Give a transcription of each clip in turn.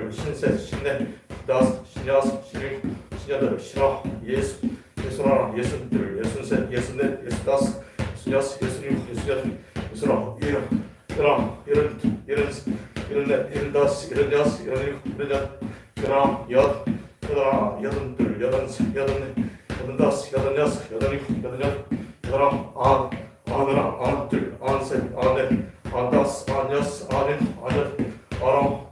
둘, 쉰셋, 쉰넷, 쉰다섯, 쉰여섯, 쉰일곱, 쉰여덟, 쉰아홉, 예순, 예순하나, 예순둘, 예순셋, 예순넷, 예순다섯, 예순여섯, 예순일곱, 예순여덟, 예순아홉, 예순, 열아홉, 열둘, 열여섯, 열넷, 열다섯, 열여섯, 열일곱, 열여덟, 열아홉, 여, 여덟하나, 여덟둘, 여덟셋, 여덟넷, 여덟다섯, 여덟여섯, 여덟일곱, 여덟여덟, 여덟아홉, 백열, 백열하나, 백열둘, 백열셋, 백열넷, 백열다섯, 백열여섯, 백열일곱, 백열여덟, 백열아홉,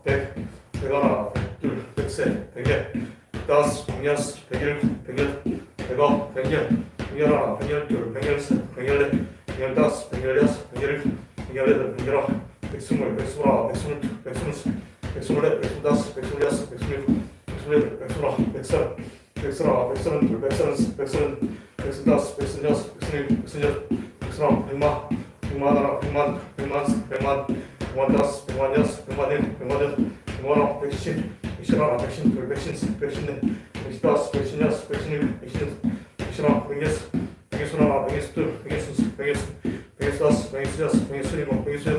백스물, 백스물하나, 백스물둘, 백스물셋, 백스물넷, 백스물다섯, 백스물여섯, 백스물일곱, 백스물여덟, 백스물아홉, 백서른, 백서른하나, 백서른둘, 백서른셋, 백서른, 백서른다섯, 백서른여섯, 백서른일곱, 백서른여덟, 백서른아홉, 백만, 백만하나, 백만, 백만, 백만, 백만다섯, 백만여섯, 백만일곱, 백만여덟, 백만아홉, 백신, 백신하나, 백신둘, 백신셋, 백신넷, 백신다섯, 백신여섯, 백신일 곱, 백신여덟, 백신아홉, 백여섯, 백여섯하나, 백여섯둘, 백여섯셋, 백여섯, 백여섯다섯, 백여섯여섯, 백여섯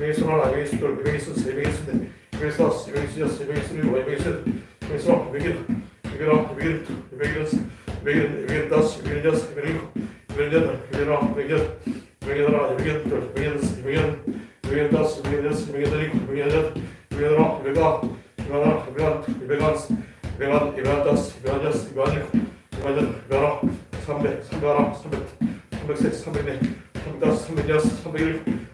여섯, 이백서른일곱, 이백서른여덟, 이백서른아홉, 백만, 백만하나, 백만, 백만, 백만, 백만다섯, 백만여섯, 백만일곱, 백만여덟, 백만아홉, 백신, 백신하나, 백신둘, 백신세, 백신, 백신다섯, 백신여섯, 백신일곱, 백신, 백신하나, 백여섯, 백여섯하나, 백여섯둘, 백여섯세, 백여섯넷, 백여섯다섯, 백여섯여섯, 백여섯일곱, 백여섯, 백여섯아홉, 백일, 백일하나, 백일둘, 백일여섯, 백일, 백일다섯, 백일여섯, 백일일곱, 백일여덟, 백일아홉, 백여덟, 백여덟하나, 백여덟, 백여섯, 백여덟, 백여다섯, 백여여섯, 백여덟일곱, 백여여덟, 백여덟아홉, 백아홉, 백아하나, 백아둘, 백아한, 백아한, 백아다섯, 백아여섯, 백아일곱, 백아여덟, 백아홉, 삼백, 삼백하나, 삼백, 삼백셋, 삼백넷, 삼백다섯, 삼백여섯, 삼백일곱, 삼백여덟, 삼백아홉, 삼백넷, 삼백열하나, 삼백열둘, 삼백열셋, 삼백열넷, 삼백열다섯, 삼백열여섯, 삼백열일곱, 삼백열여덟, 삼백아홉, 삼백스물, 삼백스물하나, 삼백스물둘, 삼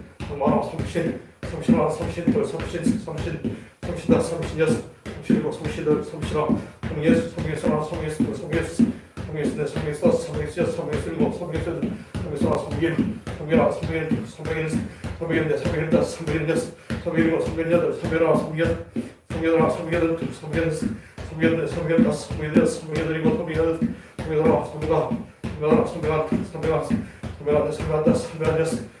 섬신, 섬신아, 섬신들, 섬신, 섬신, 섬신다, 섬신여스, 섬신이고, 섬신들, 섬신아, 성예수, 성예수나, 성예수들, 성예수, 성예수네, 성예수다, 성예수여, 성예수이고, 성예수들, 성예수나, 성예일, 성예라, 성예일, 성예일, 성예일네, 성예일다, 성예일여스, 성예일이고, 성예일여들, 성예라, 성예일, 성예들아, 성예들, 성예일, 성예일네, 성예일다, 성예일여, 성예들이고, 성예일, 성예들아, 성예다, 성예라, 성예한, 성예한, 성예한테 성예한다, 성예한여스,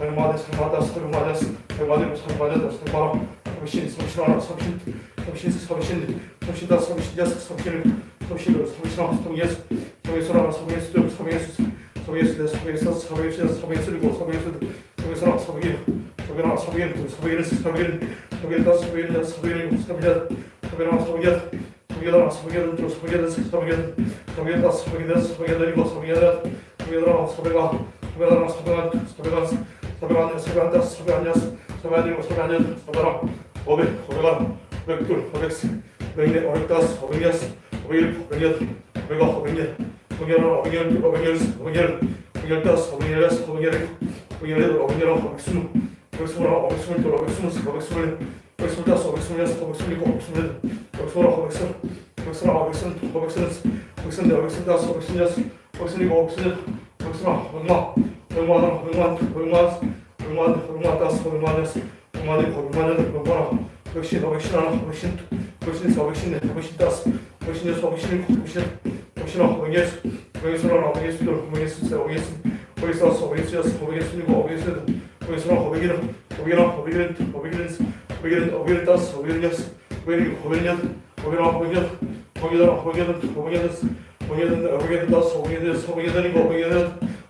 얼마나 살마다 서로 맞았어 얼마나 서로 맞았다 서로 바로 성신 성신하나 성신 성신 성신 성신다 성신 예수 성신을 성신을 성신하나 성 예수 성 예수라나 성 예수 성 예수 성 예수 성 예수 성 예수 성 예수이고 성 예수 성 예수라 성 예수 성예라 성 예수 성 예수 성 예수 성 예수다 성 예수 성 예수 성 예수 성 예라 성 예수 성예라 성 예수 성 예수 성 예수 성 예수다 성 예수 성 예수이고 성 예수 성 예라 삼예가 성 예라 성 예가 성 예가 여섯 서백한 일곱 서백한 여덟 서백하나 오백 오백하나 오백둘 오백셋 오백넷 오백다섯 오백여섯 오백일곱 오백여덟 오백아 오백여 오백여덟 오백열 오백열 오백열 오백열다섯 오백열여섯 오백열일곱 오백열여덟 오백열아홉 오백스무 오백스물하나 오백스물둘 오백스물세 오백스물넷 오백스물다섯 오백스물여섯 오백스물일곱 오백스물여덟 오백스물아홉 오백스물 오백스물아홉 오백스물 오백스물 오백스물 오백스물다섯 오백스물여섯 오백스물일곱 오백스물여덟 오백스물아홉 오백만 얼마나 얼마 얼마 얼마 얼마 따서 얼마였어 얼마니 얼마는 얼마나 백신 백신 하나 백신 백신 사 백신 네 백신 따서 백신에 사 백신 백신 백신 하나 백에서 백에서 하나 백에서 둘 백에서 세 백에서 백에서 사 백에서 여섯 백에서 일곱 백에서 여덟 백에서 하나 백이는 백이나 백이는 백이는 백이는 백이는 따서 백이는 여섯 백이는 백이는 여덟 백이나 백이는 백이나 백이는 백이는 백이는 백이는 따서 백이는 백이는 백이는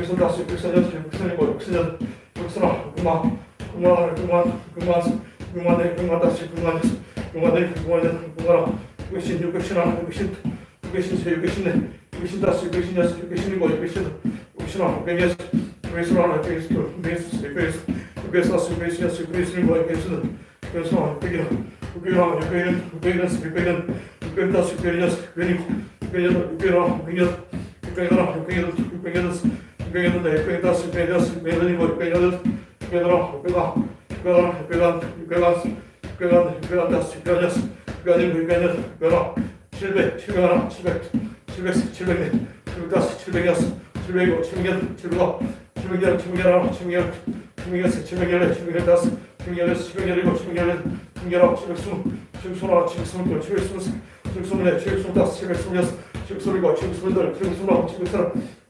yükseldaşı, yükseldaşı, yükseldaşı, yükseldaşı, yükseldaşı, guma, guma, guma, guma, guma de, guma daşı, guma de, guma de, guma de, guma ra, yükselin, yükselin, yükselin, yükselin, yükselin, yükselin daşı, yükselin daşı, yükselin boyu, yükselin, yükselin, yükselin, yükselin, yükselin, yükselin, yükselin, Beşiktaş, Beşiktaş, Beşiktaş'ın bu arkadaşını Beşiktaş, Beşiktaş, Beşiktaş, Beşiktaş, Beşiktaş, Beşiktaş, 넷 육백만 여덟 육백만 하나 육백신 육백신 하나 육백신 육백신 세 육백신 넷 육백신 다섯 육백신 여섯 육백신 일곱 육백신 여덟 육백신 하나 육백여섯 육백신 하나 육백여섯 둘 육백여섯 세 육백여섯 육백여섯 다섯 육백여섯 여섯 육백여섯 일곱 육백여섯 여덟 육백여섯 하나 육백일 육백일 하나 육백일 육백일 여섯 육백일 육백일 다섯 육백일 여섯 육